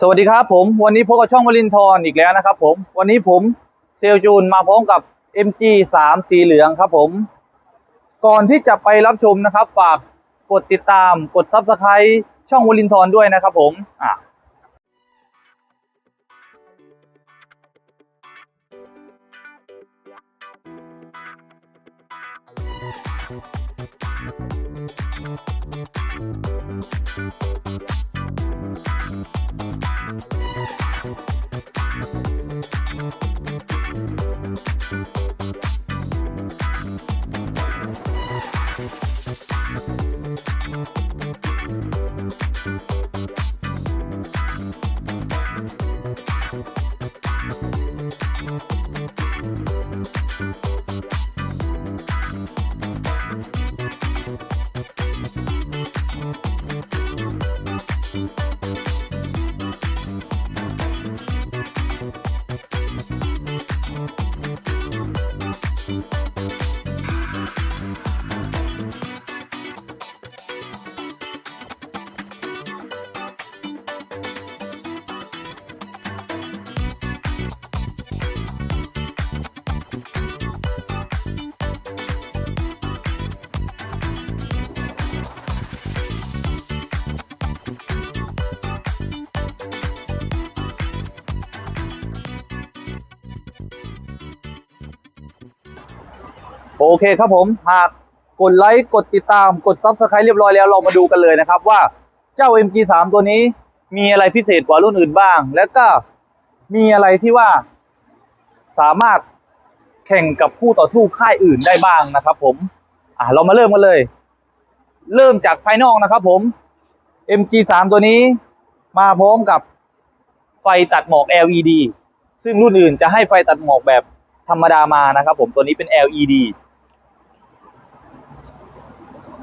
สวัสดีครับผมวันนี้พบกับช่องวลินทรอีกแล้วนะครับผมวันนี้ผมเซลจูนมาพร้อมกับ MG 3สีเหลืองครับผม ก่อนที่จะไปรับชมนะครับ ฝากกดติดตามกด Subscribe ช่องวลินทรด้วยนะครับผมอะ Thank you. โอเคครับผมหากกดไลค์กดติดตามกด Subscribe เรียบร้อยแล้วเรามาดูกันเลยนะครับว่าเจ้า MG3 ตัวนี้มีอะไรพิเศษกว่ารุ่นอื่นบ้าง แล้วก็มีอะไรที่ว่าสามารถแข่งกับคู่ต่อสู้ค่ายอื่นได้บ้างนะครับผมอะเรามาเริ่มกันเลย เริ่มจากภายนอกนะครับผม MG3 ตัวนี้มาพร้อมกับไฟตัดหมอก LED ซึ่งรุ่นอื่นจะให้ไฟตัดหมอกแบบธรรมดามานะครับผมตัวนี้เป็น LED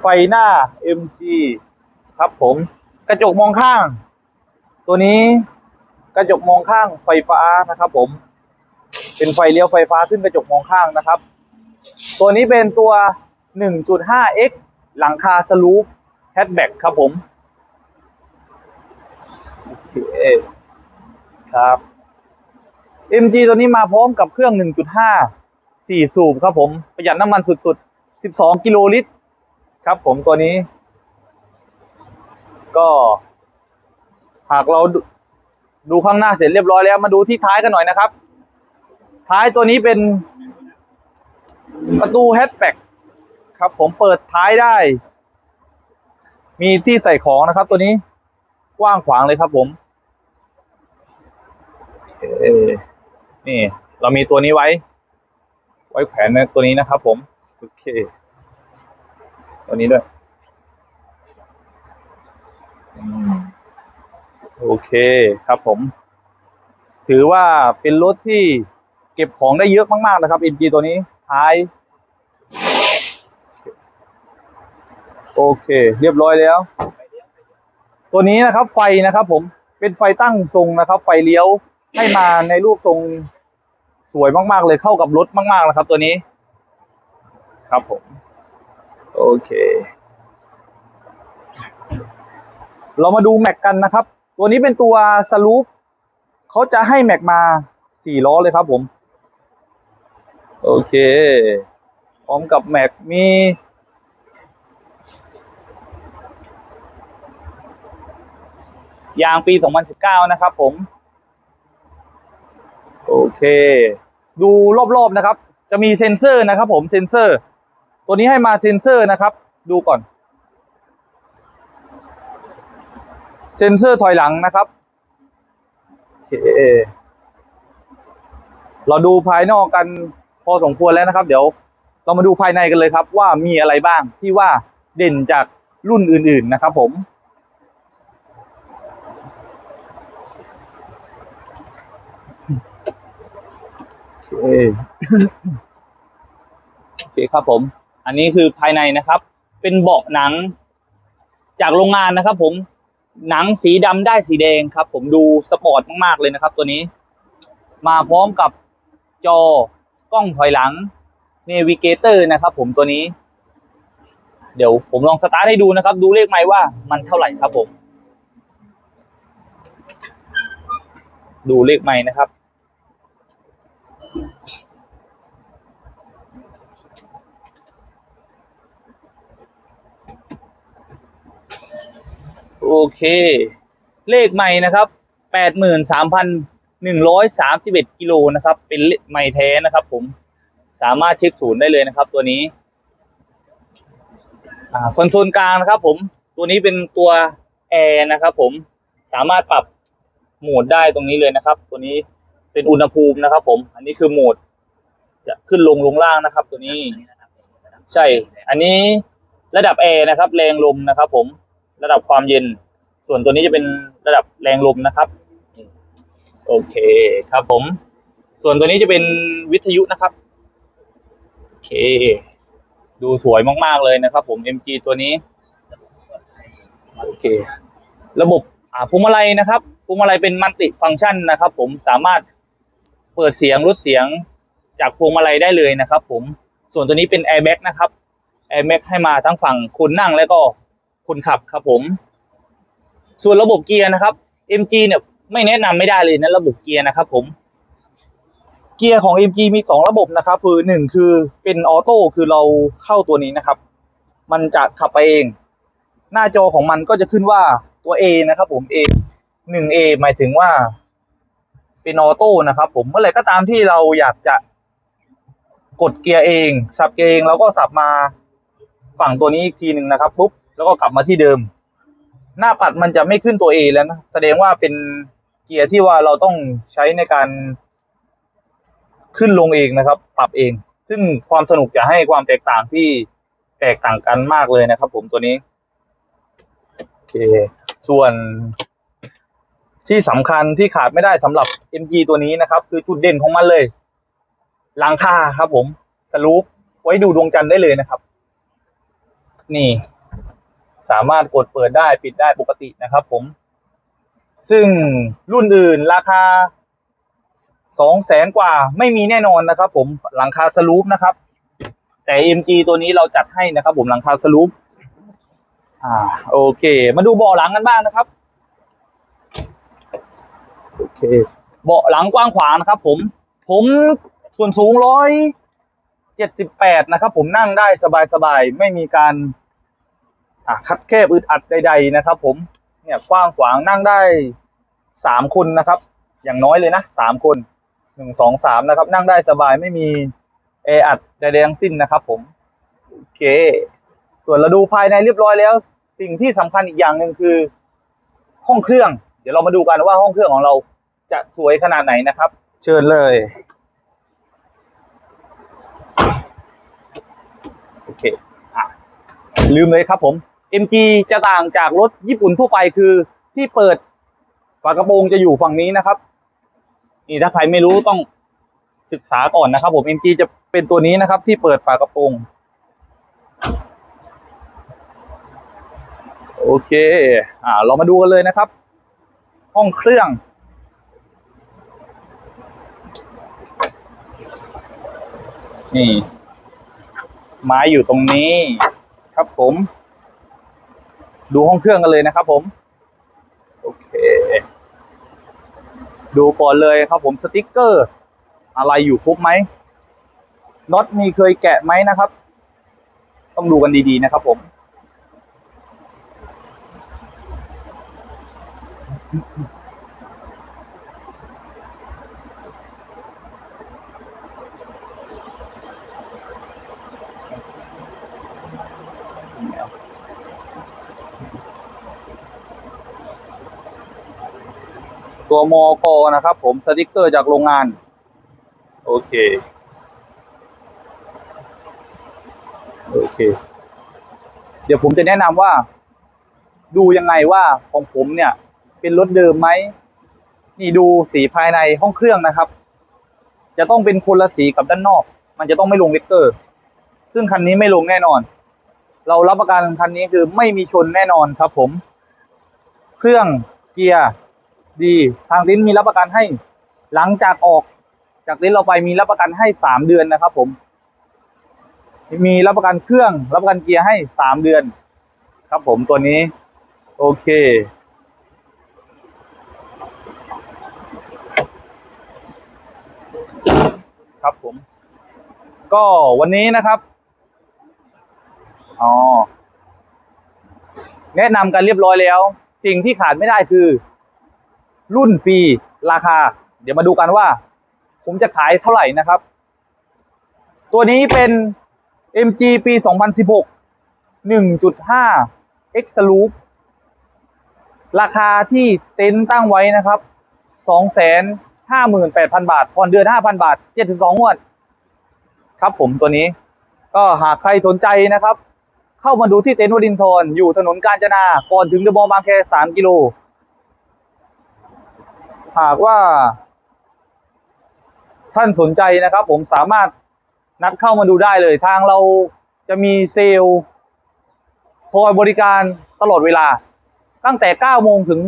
ไฟหน้า MG ครับผม กระจกมองข้าง ตัวนี้กระจกมองข้างไฟฟ้านะครับผม เป็นไฟเลี้ยวไฟฟ้าขึ้นกระจกมองข้างนะครับ ตัวนี้เป็นตัว 1.5x หลังคาสลูปแฮชแบ็กครับผมโอเคครับ MG ตัวนี้มาพร้อมกับเครื่อง 1.5 4 สูบครับผม ประหยัดน้ำมันสุดๆ 12 กิโลลิตร ครับผมตัวนี้ ก็ หากเราดูข้างหน้าเสร็จเรียบร้อยแล้ว มาดูที่ท้ายกันหน่อยนะครับ ท้ายตัวนี้เป็นประตูแฮชแบ็กครับ ผมเปิดท้ายได้ มีที่ใส่ของนะครับ ตัวนี้กว้างขวางเลยครับ ผมโอเคนี่ เรามีตัวนี้ไว้ ไว้แขวนในตัวนี้นะครับ ผม โอเค ตัวนี้ด้วยอืมโอเคครับผม ถือว่าเป็นรถที่เก็บของได้เยอะมาก ๆ นะครับ MG ตัวนี้ ท้าย โอเค เรียบร้อยแล้ว ตัวนี้นะครับ ไฟนะครับ ผมเป็นไฟตั้งทรงนะครับ ไฟเลี้ยวให้มาในรูปทรงสวยมาก ๆ เลยเข้ากับรถมาก ๆ นะครับ ตัวนี้ ครับผม โอเค เรามาดูแม็กกันนะครับ ตัวนี้เป็นตัวสลูปเขาจะให้แม็กมาสี่ล้อเลยครับผม โอเค พร้อมกับแม็กมียางปี 2019 นะครับผม โอเค ดูรอบๆนะครับ จะมีเซ็นเซอร์นะครับผม เซ็นเซอร์ ตัวนี้ให้มาเซ็นเซอร์นะครับ ดูก่อน เซ็นเซอร์ถอยหลังนะครับโอเคเราดูภายนอกกันพอสมควรแล้วนะครับ เดี๋ยวเรามาดูภายในกันเลยครับ ว่ามีอะไรบ้างที่ว่าเด่นจากรุ่นอื่น ๆนะครับ ผมโอเคโอเคครับผม อันนี้คือภายในนะครับ เป็นเบาะหนังจากโรงงานนะครับ ผมหนังสีดำได้สีแดงครับ ผมดูสปอร์ตมากๆเลยนะครับ ตัวนี้ มาพร้อมกับจอกล้องถอยหลังเนวิเกเตอร์นะครับ ผมตัวนี้ เดี๋ยวผมลองสตาร์ทให้ดูนะครับ ดูเลขไมว่ามันเท่าไหร่ครับผม ดูเลขใหม่นะครับ โอเค เลขใหม่นะครับแปดหมื่นสามพันหนึ่งร้อยสามสิบเอ็ดกิโลนะครับ เป็นเลขใหม่แท้นะครับ ผมสามารถเช็คศูนย์ได้เลยนะครับ ตัวนี้อ่าคอนโซลกลางนะครับ ผมตัวนี้เป็นตัวแอร์นะครับ ผมสามารถปรับโหมดได้ตรงนี้เลยนะครับ ตัวนี้เป็นอุณหภูมินะครับ ผม อันนี้คือโหมด จะขึ้นลงลงล่างนะครับ ตัวนี้ ใช่ อันนี้ระดับแอร์นะครับ แรงลมนะครับ ผม ระดับความเย็น ส่วนตัวนี้จะเป็นระดับแรงลมนะครับโอเคครับผม ส่วนตัวนี้จะเป็นวิทยุนะครับโอเค ดูสวยมากๆเลยนะครับ ผม MG ตัวนี้โอเค ระบบอ่าพวงมาลัยนะครับพวงมาลัยเป็นมัลติฟังก์ชันนะครับ ผมสามารถเปิดเสียงลดเสียงจากพวงมาลัยได้เลยนะครับ ผมส่วนตัวนี้เป็น Airbag นะครับ Airbag ให้มาทั้งฝั่งคนนั่งและก็ คนขับครับผม ส่วนระบบเกียร์นะครับ MG เนี่ยไม่แนะนำไม่ได้เลยนะระบบเกียร์นะครับ ผม เกียร์ของ MG มีสองระบบนะครับ คือหนึ่งคือเป็นออโต้คือเราเข้าตัวนี้นะครับ มันจะขับไปเอง หน้าจอของมันก็จะขึ้นว่าตัว A นะครับ ผม A หนึ่ง A หมายถึงว่า เป็นออโต้นะครับ ผมเมื่อไหร่ก็ตามที่เราอยากจะกดเกียร์เอง สับเกียร์เองเราก็สับมาฝั่งตัวนี้อีกทีหนึ่งนะครับปุ๊บ แล้วก็กลับมาที่เดิม หน้าปัดมันจะไม่ขึ้นตัว A แล้วนะ แสดงว่าเป็นเกียร์ที่ว่าเราต้องใช้ในการขึ้นลงเองนะครับ ปรับเอง ซึ่งความสนุกจะให้ความแตกต่างที่แตกต่างกันมากเลยนะครับผมตัวนี้ โอเค ส่วนที่สำคัญที่ขาดไม่ได้สำหรับ MG ตัวนี้นะครับ คือจุดเด่นของมันเลยหลังคาครับผมสลูปไว้ดูดวงจันทร์ได้เลยนะครับ นี่ สามารถกดเปิดได้ปิดได้ปกตินะครับ ผม ซึ่งรุ่นอื่นราคาสองแสนกว่าไม่มีแน่นอนนะครับ ผมหลังคาสลูปนะครับ แต่ MG ตัวนี้เราจัดให้นะครับ ผมหลังคาสลูปอ่าโอเค มาดูเบาะหลังกันบ้างนะครับโอเคเบาะหลังกว้างขวางนะครับ ผม ผมส่วนสูงร้อยเจ็ดสิบแปดนะครับ ผมนั่งได้สบายๆไม่มีการ อ่าคัดแคบอึดอัดใดๆนะครับ ผมเนี่ยกว้างขวางนั่งได้สามคนนะครับ อย่างน้อยเลยนะสามคนหนึ่งสองสามนะครับ นั่งได้สบายไม่มีแออัดใดๆทั้งสิ้นนะครับ ผมโอเค ส่วนเราดูภายในเรียบร้อยแล้ว สิ่งที่สำคัญอีกอย่างหนึ่งคือ ห้องเครื่อง เดี๋ยวเรามาดูกันว่าห้องเครื่องของเราจะสวยขนาดไหนนะครับ เชิญเลยโอเคอะลืมเลยครับผม MG จะต่างจากรถญี่ปุ่นทั่วไปคือที่เปิดฝากระโปรงจะอยู่ฝั่งนี้นะครับ นี่ถ้าใครไม่รู้ต้องศึกษาก่อนนะครับ ผม MG จะเป็นตัวนี้นะครับ ที่เปิดฝากระโปรงโอเค อ่า เรามาดูกันเลยนะครับ ห้องเครื่อง นี่ ไม้อยู่ตรงนี้ ครับผม ดูห้องเครื่องกันเลยนะครับผม โอเค ดูก่อนเลยครับผมสติกเกอร์ อะไรอยู่ครบไหมน็อตมีเคยแกะไหมนะครับ ต้องดูกันดีๆนะครับผม ตัวมอกนะครับ ผมสติกเกอร์จากโรงงาน โอเค โอเค เดี๋ยวผมจะแนะนำว่า ดูยังไงว่าของผมเนี่ย เป็นรถเดิมไหมนี่ดูสีภายในห้องเครื่องนะครับ จะต้องเป็นคนละสีกับด้านนอก มันจะต้องไม่ลงเลกเตอร์ ซึ่งคันนี้ไม่ลงแน่นอน เรารับประกันคันนี้คือไม่มีชนแน่นอนครับผม เครื่องเกียร์ ดีทางเต็นมีรับประกันให้ หลังจากออกจากเต็นเราไปมีรับประกันให้สามเดือนนะครับ ผม มีรับประกันเครื่อง รับประกันเกียร์ให้สามเดือน ครับผมตัวนี้ โอเค ครับผม ก็วันนี้นะครับอ๋อแนะนำกันเรียบร้อยแล้ว สิ่งที่ขาดไม่ได้คือ รุ่นปีราคา เดี๋ยวมาดูกันว่า ผมจะขายเท่าไหร่นะครับ ตัวนี้เป็น MG ปี 2016 1.5 X Loop ราคาที่เต็นท์ตั้งไว้นะครับ 258,000 บาท ผ่อนเดือน 5,000 บาท 72งวด ครับผมตัวนี้ ก็หากใครสนใจนะครับ เข้ามาดูที่เต็นท์วดินทรอยู่ถนนกาญจนา ก่อนถึงเดอะมอลล์บางแค3กิโล หากว่า ท่านสนใจนะครับ ผมสามารถนัดเข้ามาดูได้เลย ทางเราจะมีเซลล์คอยบริการตลอดเวลา ตั้งแต่ 9 โมงถึง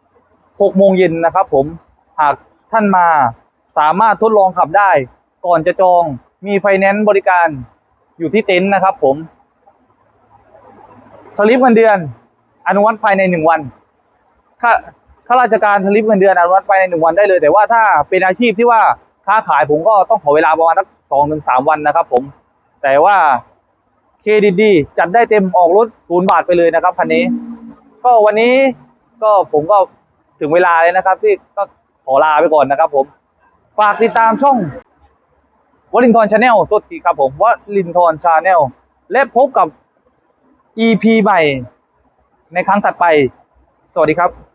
6 โมงเย็นนะครับ ผมหากท่านมาสามารถทดลองขับได้ ก่อนจะจองมีไฟแนนซ์บริการอยู่ที่เต็นท์นะครับ ผมสลิปเงินเดือน อนุมัติภายในหนึ่งวันข้า ข้าราชการสลิปเงินเดือนอนุมัติภายในหนึ่งวันได้เลย แต่ว่าถ้าเป็นอาชีพที่ว่าค้าขายผมก็ต้องขอเวลาประมาณสักสองถึงสามวันนะครับ ผม แต่ว่าเครดิตดีจัดได้เต็มออกรถศูนย์บาทไปเลยนะครับคันนี้ ก็วันนี้ก็ผมก็ถึงเวลาเลยนะครับ ที่ก็ขอลาไปก่อนนะครับ ผม ฝากติดตามช่องวลินทอนชาแนลตัวทีครับผมวลินทอนชาแนลและพบกับ EP ใหม่ในครั้งถัดไป สวัสดีครับ